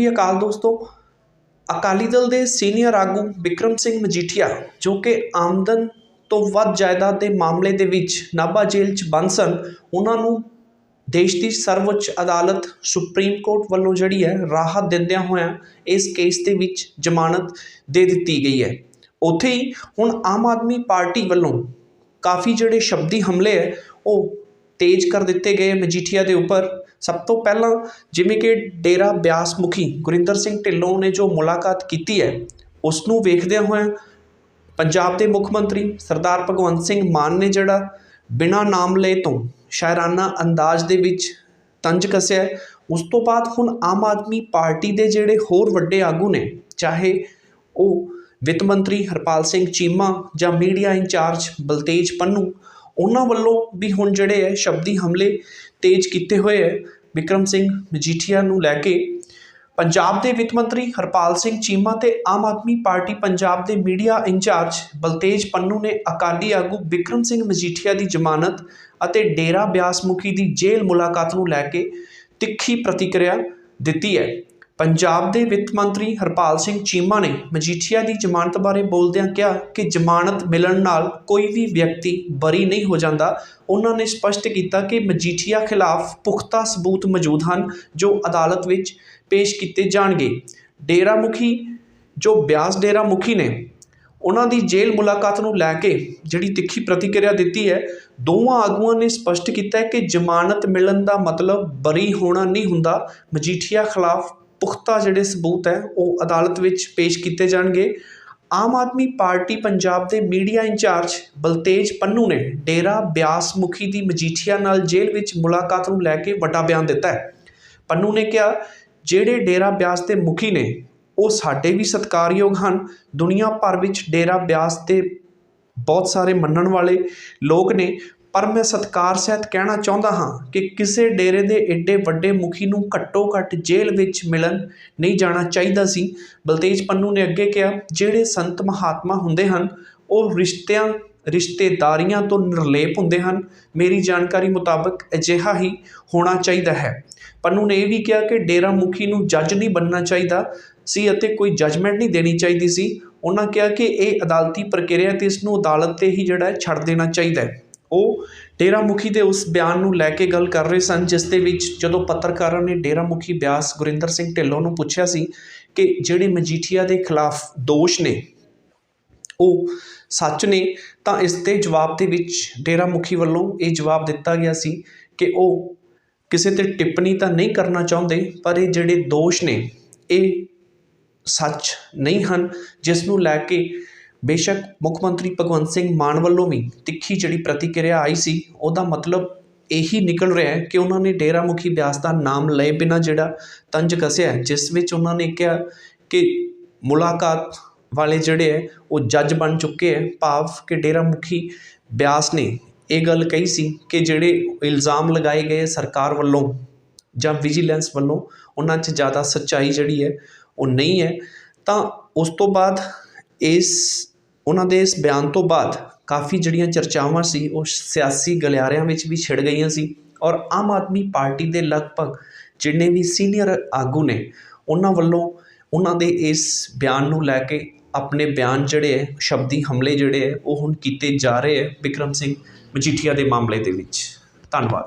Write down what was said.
ਸ੍ਰੀ ਅਕਾਲ ਦੋਸਤੋ। ਅਕਾਲੀ ਦਲ ਦੇ ਸੀਨੀਅਰ ਆਗੂ ਵਿਕਰਮ ਸਿੰਘ ਮਜੀਠੀਆ, ਜੋ ਕਿ ਆਮਦਨ ਤੋਂ ਵੱਧ ਜਾਇਦਾਦ ਦੇ ਮਾਮਲੇ ਦੇ ਵਿੱਚ ਨਾਭਾ ਜੇਲ੍ਹ 'ਚ ਬੰਦ ਸਨ, ਉਹਨਾਂ ਨੂੰ ਦੇਸ਼ ਦੀ ਸਰਵਉੱਚ ਅਦਾਲਤ ਸੁਪਰੀਮ ਕੋਰਟ ਵੱਲੋਂ ਜਿਹੜੀ ਹੈ ਰਾਹਤ ਦਿੰਦਿਆਂ ਹੋਇਆਂ ਇਸ ਕੇਸ ਦੇ ਵਿੱਚ ਜ਼ਮਾਨਤ ਦੇ ਦਿੱਤੀ ਗਈ ਹੈ। ਉੱਥੇ ਹੀ ਹੁਣ ਆਮ ਆਦਮੀ ਪਾਰਟੀ ਵੱਲੋਂ ਕਾਫੀ ਜਿਹੜੇ ਸ਼ਬਦੀ ਹਮਲੇ ਹੈ, ਉਹ ਤੇਜ਼ ਕਰ ਦਿੱਤੇ ਗਏ ਮਜੀਠੀਆ ਦੇ ਉੱਪਰ। ਸਭ ਤੋਂ ਪਹਿਲਾਂ ਜਿਵੇਂ ਕਿ ਡੇਰਾ ਬਿਆਸ ਮੁਖੀ ਗੁਰਿੰਦਰ ਸਿੰਘ ਢਿੱਲੋਂ ਨੇ ਜੋ ਮੁਲਾਕਾਤ ਕੀਤੀ ਹੈ ਉਸ ਨੂੰ ਵੇਖਦਿਆਂ ਹੋਇਆਂ ਪੰਜਾਬ ਦੇ ਮੁੱਖ ਮੰਤਰੀ ਸਰਦਾਰ ਭਗਵੰਤ ਸਿੰਘ ਮਾਨ ਨੇ ਜਿਹੜਾ ਬਿਨਾਂ ਨਾਮ ਲਏ ਤੋਂ ਸ਼ਾਇਰਾਨਾ ਅੰਦਾਜ਼ ਦੇ ਵਿੱਚ ਤੰਜ ਕੱਸਿਆ ਉਸ ਤੋਂ ਬਾਅਦ ਹੁਣ ਆਮ ਆਦਮੀ ਪਾਰਟੀ ਦੇ ਜਿਹੜੇ ਹੋਰ ਵੱਡੇ ਆਗੂ ਨੇ, ਚਾਹੇ ਉਹ ਵਿੱਤ ਮੰਤਰੀ ਹਰਪਾਲ ਸਿੰਘ ਚੀਮਾ ਜਾਂ ਮੀਡੀਆ ਇੰਚਾਰਜ ਬਲਤੇਜ ਪੰਨੂ ਉਹਨਾਂ ਵੱਲੋਂ ਵੀ ਹੁਣ ਜਿਹੜੇ ਹੈ, ਸ਼ਬਦੀ ਹਮਲੇ ਤੇਜ਼ ਕੀਤੇ ਹੋਏ ਹੈ। ਵਿਕਰਮ ਸਿੰਘ ਮਜੀਠੀਆ ਨੂੰ ਲੈ ਕੇ ਪੰਜਾਬ ਦੇ ਵਿੱਤ ਮੰਤਰੀ ਹਰਪਾਲ ਸਿੰਘ ਚੀਮਾ ਤੇ ਆਮ ਆਦਮੀ ਪਾਰਟੀ ਪੰਜਾਬ ਦੇ ਮੀਡੀਆ ਇੰਚਾਰਜ ਬਲਤੇਜ ਪੰਨੂ ਨੇ ਅਕਾਲੀ ਆਗੂ ਵਿਕਰਮ ਸਿੰਘ ਮਜੀਠੀਆ ਦੀ ਜ਼ਮਾਨਤ ਅਤੇ ਡੇਰਾ ਬਿਆਸ ਮੁਖੀ ਦੀ ਜੇਲ੍ਹ ਮੁਲਾਕਾਤ ਨੂੰ ਲੈ ਕੇ ਤਿੱਖੀ ਪ੍ਰਤੀਕਿਰਿਆ ਦਿੱਤੀ ਹੈ। ਪੰਜਾਬ ਦੇ ਵਿੱਤ ਮੰਤਰੀ ਹਰਪਾਲ ਸਿੰਘ ਚੀਮਾ ਨੇ ਮਜੀਠੀਆ ਦੀ ਜ਼ਮਾਨਤ ਬਾਰੇ ਬੋਲਦਿਆਂ ਕਿਹਾ ਕਿ ਜ਼ਮਾਨਤ ਮਿਲਣ ਨਾਲ ਕੋਈ ਵੀ ਵਿਅਕਤੀ ਬਰੀ ਨਹੀਂ ਹੋ ਜਾਂਦਾ। ਉਹਨਾਂ ਨੇ ਸਪਸ਼ਟ ਕੀਤਾ ਕਿ ਮਜੀਠੀਆ ਖਿਲਾਫ ਪੁਖਤਾ ਸਬੂਤ ਮੌਜੂਦ ਹਨ ਜੋ ਅਦਾਲਤ ਵਿੱਚ ਪੇਸ਼ ਕੀਤੇ ਜਾਣਗੇ। ਡੇਰਾ ਮੁਖੀ ਜੋ ਬਿਆਸ ਡੇਰਾ ਮੁਖੀ ਨੇ, ਉਹਨਾਂ ਦੀ ਜੇਲ੍ਹ ਮੁਲਾਕਾਤ ਨੂੰ ਲੈ ਕੇ ਜਿਹੜੀ ਤਿੱਖੀ ਪ੍ਰਤੀਕਿਰਿਆ ਦਿੱਤੀ ਹੈ, ਦੋਵਾਂ ਆਗੂਆਂ ਨੇ ਸਪਸ਼ਟ ਕੀਤਾ ਹੈ ਕਿ ਜ਼ਮਾਨਤ ਮਿਲਣ ਦਾ ਮਤਲਬ ਬਰੀ ਹੋਣਾ ਨਹੀਂ ਹੁੰਦਾ। ਮਜੀਠੀਆ ਖਿਲਾਫ ਪੁਖਤਾ ਜਿਹੜੇ ਸਬੂਤ ਹੈ, ਉਹ ਅਦਾਲਤ ਵਿੱਚ ਪੇਸ਼ ਕੀਤੇ ਜਾਣਗੇ। ਆਮ ਆਦਮੀ ਪਾਰਟੀ ਪੰਜਾਬ ਦੇ ਮੀਡੀਆ ਇੰਚਾਰਜ ਬਲਤੇਜ ਪੰਨੂ ਨੇ ਡੇਰਾ ਬਿਆਸ ਮੁਖੀ ਦੀ ਮਜੀਠੀਆ ਨਾਲ ਜੇਲ੍ਹ ਵਿੱਚ ਮੁਲਾਕਾਤ ਨੂੰ ਲੈ ਕੇ ਵੱਡਾ ਬਿਆਨ ਦਿੱਤਾ ਹੈ। ਪੰਨੂ ਨੇ ਕਿਹਾ, ਜਿਹੜੇ ਡੇਰਾ ਬਿਆਸ ਦੇ ਮੁਖੀ ਨੇ, ਉਹ ਸਾਡੇ ਵੀ ਸਤਿਕਾਰਯੋਗ ਹਨ। ਦੁਨੀਆ ਭਰ ਵਿੱਚ ਡੇਰਾ ਬਿਆਸ ਦੇ ਬਹੁਤ ਸਾਰੇ ਮੰਨਣ ਵਾਲੇ ਲੋਕ ਨੇ। ਪਰ ਮੈਂ ਸਤਿਕਾਰ ਸਹਿਤ ਕਹਿਣਾ ਚਾਹੁੰਦਾ ਹਾਂ ਕਿ ਕਿਸੇ ਡੇਰੇ ਦੇ ਏਡੇ ਵੱਡੇ ਮੁਖੀ ਨੂੰ ਘੱਟੋ ਘੱਟ ਜੇਲ੍ਹ ਵਿੱਚ ਮਿਲਣ ਨਹੀਂ ਜਾਣਾ ਚਾਹੀਦਾ ਸੀ। ਬਲਤੇਜ ਪੰਨੂ ਨੇ ਅੱਗੇ ਕਿਹਾ, ਜਿਹੜੇ ਸੰਤ ਮਹਾਤਮਾ ਹੁੰਦੇ ਹਨ, ਉਹ ਰਿਸ਼ਤਿਆਂ, ਰਿਸ਼ਤੇਦਾਰੀਆਂ ਤੋਂ ਨਿਰਲੇਪ ਹੁੰਦੇ ਹਨ। ਮੇਰੀ ਜਾਣਕਾਰੀ ਮੁਤਾਬਕ ਅਜਿਹਾ ਹੀ ਹੋਣਾ ਚਾਹੀਦਾ ਹੈ। ਪੰਨੂ ਨੇ ਇਹ ਵੀ ਕਿਹਾ ਕਿ ਡੇਰਾ ਮੁਖੀ ਨੂੰ ਜੱਜ ਨਹੀਂ ਬਣਨਾ ਚਾਹੀਦਾ ਸੀ ਅਤੇ ਕੋਈ ਜੱਜਮੈਂਟ ਨਹੀਂ ਦੇਣੀ ਚਾਹੀਦੀ ਸੀ। ਉਹਨਾਂ ਕਿਹਾ ਕਿ ਇਹ ਅਦਾਲਤੀ ਪ੍ਰਕਿਰਿਆ ਤੇ ਇਸ ਨੂੰ ਅਦਾਲਤ ਤੇ ਹੀ ਜਿਹੜਾ ਛੱਡ ਦੇਣਾ ਚਾਹੀਦਾ ਹੈ। ਉਹ ਡੇਰਾ ਮੁਖੀ ਦੇ ਉਸ ਬਿਆਨ ਨੂੰ ਲੈ ਕੇ ਗੱਲ ਕਰ ਰਹੇ ਸਨ, ਜਿਸ ਦੇ ਵਿੱਚ ਜਦੋਂ ਪੱਤਰਕਾਰਾਂ ਨੇ ਡੇਰਾ ਮੁਖੀ ਬਿਆਸ ਗੁਰਿੰਦਰ ਸਿੰਘ ਢਿੱਲੋਂ ਨੂੰ ਪੁੱਛਿਆ ਸੀ ਕਿ ਜਿਹੜੇ ਮਜੀਠੀਆ ਦੇ ਖਿਲਾਫ ਦੋਸ਼ ਨੇ, ਉਹ ਸੱਚ ਨੇ, ਤਾਂ ਇਸ ਦੇ ਜਵਾਬ ਦੇ ਵਿੱਚ ਡੇਰਾ ਮੁਖੀ ਵੱਲੋਂ ਇਹ ਜਵਾਬ ਦਿੱਤਾ ਗਿਆ ਸੀ ਕਿ ਉਹ ਕਿਸੇ ਤੇ ਟਿੱਪਣੀ ਤਾਂ ਨਹੀਂ ਕਰਨਾ ਚਾਹੁੰਦੇ, ਪਰ ਇਹ ਜਿਹੜੇ ਦੋਸ਼ ਨੇ, ਇਹ ਸੱਚ ਨਹੀਂ ਹਨ, ਜਿਸ ਨੂੰ ਲੈ ਕੇ ਬੇਸ਼ੱਕ ਮੁੱਖ ਮੰਤਰੀ ਭਗਵੰਤ ਸਿੰਘ ਮਾਨ ਵੱਲੋਂ ਵੀ ਤਿੱਖੀ ਜਿਹੜੀ ਪ੍ਰਤੀਕਿਰਿਆ ਆਈ ਸੀ, ਉਹਦਾ ਮਤਲਬ ਇਹੀ ਨਿਕਲ ਰਿਹਾ ਕਿ ਉਹਨਾਂ ਨੇ ਡੇਰਾ ਮੁਖੀ ਬਿਆਸ ਦਾ ਨਾਮ ਲਏ ਬਿਨਾਂ ਜਿਹੜਾ ਤੰਜ ਕੱਸਿਆ ਜਿਸ ਵਿੱਚ ਉਹਨਾਂ ਨੇ ਕਿਹਾ ਕਿ ਮੁਲਾਕਾਤ ਵਾਲੇ ਜਿਹੜੇ ਹੈ, ਉਹ ਜੱਜ ਬਣ ਚੁੱਕੇ ਹੈ। ਭਾਵ ਕਿ ਡੇਰਾ ਮੁਖੀ ਬਿਆਸ ਨੇ ਇਹ ਗੱਲ ਕਹੀ ਸੀ ਕਿ ਜਿਹੜੇ ਇਲਜ਼ਾਮ ਲਗਾਏ ਗਏ ਸਰਕਾਰ ਵੱਲੋਂ ਜਾਂ ਵਿਜੀਲੈਂਸ ਵੱਲੋਂ, ਉਹਨਾਂ 'ਚ ਜ਼ਿਆਦਾ ਸੱਚਾਈ ਜਿਹੜੀ ਹੈ, ਉਹ ਨਹੀਂ ਹੈ। ਤਾਂ ਉਸ ਤੋਂ ਬਾਅਦ ਇਸ ਉਹਨਾਂ ਦੇ ਇਸ ਬਿਆਨ ਤੋਂ ਬਾਅਦ ਕਾਫੀ ਜਿਹੜੀਆਂ ਚਰਚਾਵਾਂ ਸੀ, ਉਹ ਸਿਆਸੀ ਗਲਿਆਰਿਆਂ ਵਿੱਚ ਵੀ ਛਿੜ ਗਈਆਂ ਸੀ ਔਰ ਆਮ ਆਦਮੀ ਪਾਰਟੀ ਦੇ ਲਗਭਗ ਜਿੰਨੇ ਵੀ ਸੀਨੀਅਰ ਆਗੂ ਨੇ, ਉਹਨਾਂ ਵੱਲੋਂ ਉਹਨਾਂ ਦੇ ਇਸ ਬਿਆਨ ਨੂੰ ਲੈ ਕੇ ਆਪਣੇ ਬਿਆਨ ਜਿਹੜੇ ਹੈ, ਸ਼ਬਦੀ ਹਮਲੇ ਜਿਹੜੇ ਹੈ, ਉਹ ਹੁਣ ਕੀਤੇ ਜਾ ਰਹੇ ਹੈ ਵਿਕਰਮ ਸਿੰਘ ਮਜੀਠੀਆ ਦੇ ਮਾਮਲੇ ਦੇ ਵਿੱਚ। ਧੰਨਵਾਦ।